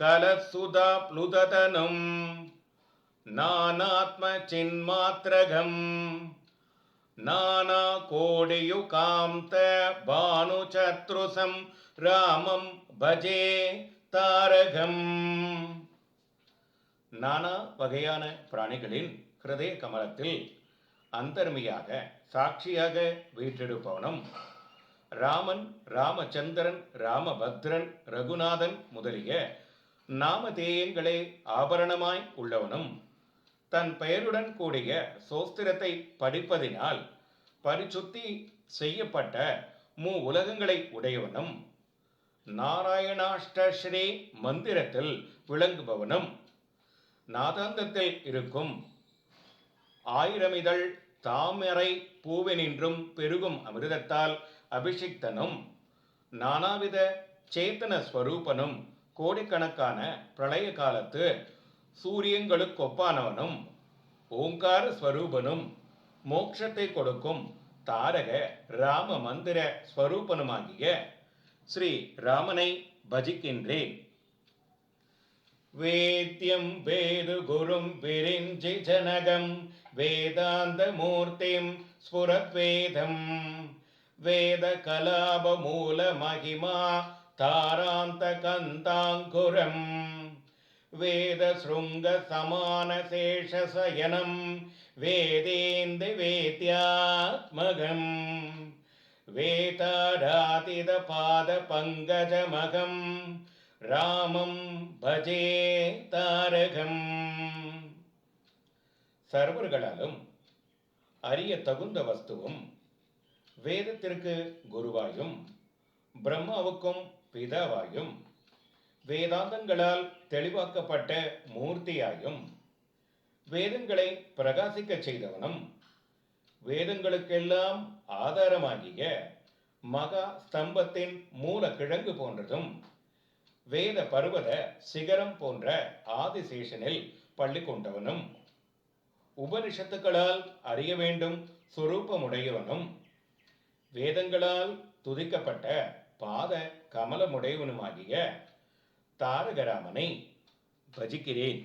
கலசுதா ப்ளுததனும் நானாத்ம சின்மாத்ரகம் நானா கோடியுகாந்த பானுசத்ருசம் ராமம் பஜே தாரகம் நானா வகையான பிராணிகளின் ஹிருதய கமலத்தில் அந்தர்மியாக சாட்சியாக வீற்றெடுப்பவனும் ராமன் ராமச்சந்திரன் ராமபத்ரன் ரகுநாதன் முதலிய நாமதேயங்களே ஆபரணமாய் உள்ளவனும் தன் பெயருடன் கூடிய சோஸ்திரத்தை படிப்பதினால் பரிசுத்தி செய்யப்பட்ட மூ உலகங்களை உடையவனும் நாராயணாஷ்டஸ்ரீ மந்திரத்தில் விளங்குபவனும் நாதாந்தத்தில் இருக்கும் ஆயிரமிதழ் தாமரை பூவெனின்றும் பெருகும் அமிர்தத்தால் அபிஷிக்தனும் நானாவித சேத்தன ஸ்வரூபனும் கோடிக்கணக்கான பிரளய காலத்து சூரியங்களுக்கொப்பானவனும் ஓங்கார ஸ்வரூபனும் மோட்சத்தை கொடுக்கும் தாரக ராம மந்திர ஸ்வரூபனுமாகிய ஸ்ரீ ராமனை பஜிக்கின்றேன். வேத்யம் வேது குரும் விரிஞ்சி ஜனகம் வேதாந்த மூர்த்திம் ஸ்புரத்வேதம் வேத கலாப மூல மகிமா தாராந்த கந்தாங்குரம் வேத ஸ்ருங்க சமான சேஷசயனம் வேதேந்து வேத்யாத்மகம். வேதாராதித பாத பங்கஜமகம் ராமம் பஜே தாரகம். சர்வர்களாலும் அறிய தகுந்த வஸ்துவும் வேதத்திற்கு குருவாயும் பிரம்மாவுக்கும் பிதாவாயும் வேதாந்தங்களால் தெளிவாக்கப்பட்ட மூர்த்தியாயும் வேதங்களை பிரகாசிக்கச் செய்தவனும் வேதங்களுக்கெல்லாம் ஆதாரமாகிய மகா ஸ்தம்பத்தின் மூல கிழங்கு போன்றதும் வேத பர்வத சிகரம் போன்ற ஆதிசேஷனில் பள்ளி கொண்டவனும் உபனிஷத்துக்களால் அறிய வேண்டும் சுரூபமுடையவனும் வேதங்களால் துதிக்கப்பட்ட பாத கமலமுடையவனுமாகிய தாரகராமனை பஜிக்கிறேன்.